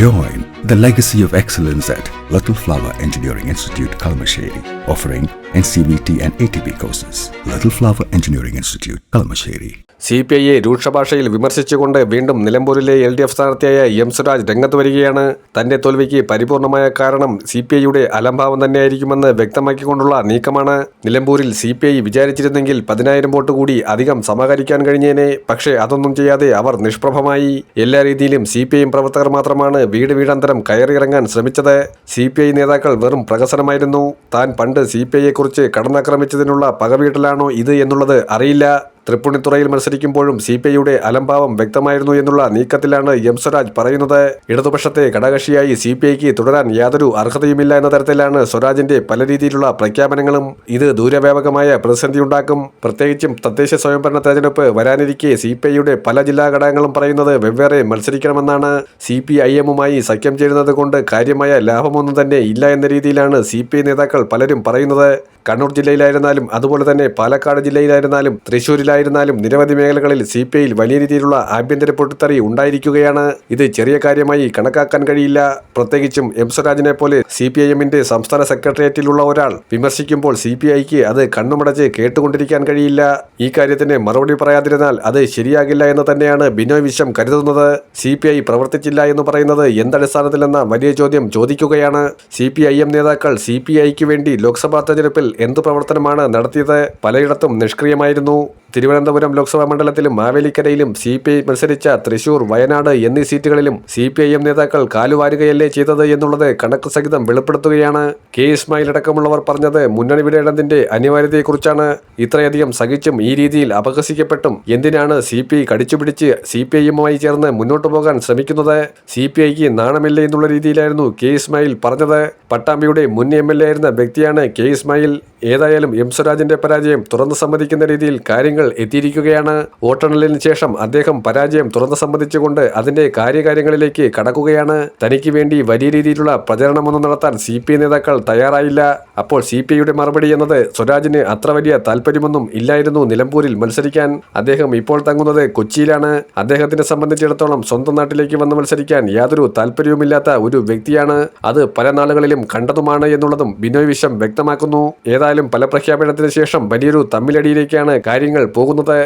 Join the legacy of excellence at Little Flower Engineering Institute, Kalamasheri, offering NCVT and ATP courses. Little Flower Engineering Institute, Kalamasheri. C P ഐയെ രൂക്ഷഭാഷയിൽ വിമർശിച്ചുകൊണ്ട് വീണ്ടും നിലമ്പൂരിലെ L D F സ്ഥാനാർത്ഥിയായ M Suraj രംഗത്ത് വരികയാണ്. തന്റെ തോൽവിക്ക് പരിപൂർണമായ കാരണം സി പി ഐയുടെ അലംഭാവം തന്നെയായിരിക്കുമെന്ന് വ്യക്തമാക്കിക്കൊണ്ടുള്ള നീക്കമാണ്. നിലമ്പൂരിൽ സി പി ഐ വിചാരിച്ചിരുന്നെങ്കിൽ പതിനായിരം വോട്ട് കൂടി അധികം സമാഹരിക്കാൻ കഴിഞ്ഞേനെ. പക്ഷേ അതൊന്നും ചെയ്യാതെ അവർ നിഷ്പ്രഭമായി. എല്ലാ രീതിയിലും സി പി ഐ പ്രവർത്തകർ മാത്രമാണ് വീട് വീടാന്തരം കയറിയിറങ്ങാൻ ശ്രമിച്ചത്. സി പി ഐ നേതാക്കൾ വെറും പ്രഹസനമായിരുന്നു. താൻ പണ്ട് സി പി ഐയെക്കുറിച്ച് കടന്നാക്രമിച്ചതിനുള്ള പകവീട്ടലാണോ ഇത് എന്നുള്ളത് അറിയില്ല. തൃപ്പൂണിത്തുറയിൽ മത്സരിക്കുമ്പോഴും സി പി ഐയുടെ അലംഭാവം വ്യക്തമായിരുന്നു എന്നുള്ള നീക്കത്തിലാണ് എം സ്വരാജ് പറയുന്നത്. ഇടതുപക്ഷത്തെ ഘടകക്ഷിയായി സി പി ഐക്ക് തുടരാൻ യാതൊരു അർഹതയുമില്ല എന്ന തരത്തിലാണ് സ്വരാജിന്റെ പല രീതിയിലുള്ള പ്രഖ്യാപനങ്ങളും. ഇത് ദൂരവ്യാപകമായ പ്രതിസന്ധിയുണ്ടാക്കും. പ്രത്യേകിച്ചും തദ്ദേശ സ്വയംഭരണ തെരഞ്ഞെടുപ്പ് വരാനിരിക്കെ സി പി ഐയുടെ പല ജില്ലാ ഘടകങ്ങളും പറയുന്നത് വെവ്വേറെ മത്സരിക്കണമെന്നാണ്. സി പി ഐ എമ്മുമായി സഖ്യം ചേരുന്നത് കൊണ്ട് കാര്യമായ ലാഭമൊന്നും തന്നെ ഇല്ല എന്ന രീതിയിലാണ് സി പി ഐ നേതാക്കൾ പലരും പറയുന്നത്. കണ്ണൂർ ജില്ലയിലായിരുന്നാലും അതുപോലെ തന്നെ പാലക്കാട് ജില്ലയിലായിരുന്നാലും തൃശൂരിലായിരുന്നാലും നിരവധി മേഖലകളിൽ സി പി ഐയിൽ വലിയ രീതിയിലുള്ള ആഭ്യന്തര പൊട്ടിത്തെറി ഉണ്ടായിരിക്കുകയാണ്. ഇത് ചെറിയ കാര്യമായി കണക്കാക്കാൻ കഴിയില്ല. പ്രത്യേകിച്ചും എം സ്വരാജിനെ പോലെ സി പി ഐ എമ്മിന്റെ സംസ്ഥാന സെക്രട്ടേറിയറ്റിലുള്ള ഒരാൾ വിമർശിക്കുമ്പോൾ സി പി ഐക്ക് അത് കണ്ണുമടച്ച് കേട്ടുകൊണ്ടിരിക്കാൻ കഴിയില്ല. ഈ കാര്യത്തിന് മറുപടി പറയാതിരുന്നാൽ അത് ശരിയാകില്ല എന്ന് തന്നെയാണ് ബിനോയ് വിശ്വം കരുതുന്നത്. സി പി ഐ പ്രവർത്തിച്ചില്ല എന്ന് പറയുന്നത് എന്തടിസ്ഥാനത്തിലെന്ന വലിയ ചോദ്യം ചോദിക്കുകയാണ്. സി പി ഐ എം നേതാക്കൾ സി പി ഐക്ക് വേണ്ടി ലോക്സഭാ തെരഞ്ഞെടുപ്പിൽ എന്തു പ്രവർത്തനമാണ് നടത്തിയത്? പലയിടത്തും നിഷ്ക്രിയമായിരുന്നു. തിരുവനന്തപുരം ലോക്സഭാ മണ്ഡലത്തിലും മാവേലിക്കരയിലും സി പി ഐ മത്സരിച്ച തൃശൂർ വയനാട് എന്നീ സീറ്റുകളിലും സി പി ഐ എം നേതാക്കൾ കാലുവാരുകയല്ലേ ചെയ്തത് എന്നുള്ളത് കണക്ക് സഹിതം വെളിപ്പെടുത്തുകയാണ്. കെ. ഇസ്മായിൽ അടക്കമുള്ളവർ പറഞ്ഞത് മുന്നണി വിടേണ്ടതിന്റെ അനിവാര്യതയെക്കുറിച്ചാണ്. ഇത്രയധികം സഹിച്ചും ഈ രീതിയിൽ അപഹസിക്കപ്പെട്ടും എന്തിനാണ് സി പി ഐ കടിച്ചുപിടിച്ച് സി പി ഐ എമ്മുമായി ചേർന്ന് മുന്നോട്ടു പോകാൻ ശ്രമിക്കുന്നത്? സി പി ഐക്ക് നാണമില്ല എന്നുള്ള രീതിയിലായിരുന്നു കെ. ഇസ്മായിൽ പറഞ്ഞത്. പട്ടാമ്പിയുടെ മുൻ എം എൽ എ ആയിരുന്ന വ്യക്തിയാണ് കെ. ഇസ്മായിൽ. ഏതായാലും എം സ്വരാജിന്റെ പരാജയം തുറന്നു സമ്മതിക്കുന്ന രീതിയിൽ കാര്യങ്ങൾ എത്തിയിരിക്കുകയാണ്. വോട്ടെണ്ണലിന് ശേഷം അദ്ദേഹം പരാജയം തുറന്നു സമ്മതിച്ചുകൊണ്ട് അതിന്റെ കാര്യകാര്യങ്ങളിലേക്ക് കടക്കുകയാണ്. തനിക്ക് വേണ്ടി വലിയ രീതിയിലുള്ള പ്രചരണമൊന്നും നടത്താൻ സി പി നേതാക്കൾ തയ്യാറായില്ല. അപ്പോൾ സി പി ഐയുടെ മറുപടി എന്നത് സ്വരാജിന് അത്ര വലിയ താല്പര്യമൊന്നും ഇല്ലായിരുന്നു നിലമ്പൂരിൽ മത്സരിക്കാൻ. അദ്ദേഹം ഇപ്പോൾ തങ്ങുന്നത് കൊച്ചിയിലാണ്. അദ്ദേഹത്തിനെ സംബന്ധിച്ചിടത്തോളം സ്വന്തം നാട്ടിലേക്ക് വന്ന് മത്സരിക്കാൻ യാതൊരു താല്പര്യവുമില്ലാത്ത ഒരു വ്യക്തിയാണ്. അത് പല നാളുകളിലും കണ്ടതുമാണ് എന്നുള്ളതും ബിനോയ് വിശ്വം വ്യക്തമാക്കുന്നു. ഏതായാലും പല പ്രഖ്യാപനത്തിന് ശേഷം വലിയൊരു തമ്മിലടിയിലേക്കാണ് കാര്യങ്ങൾ പോകുന്നത്.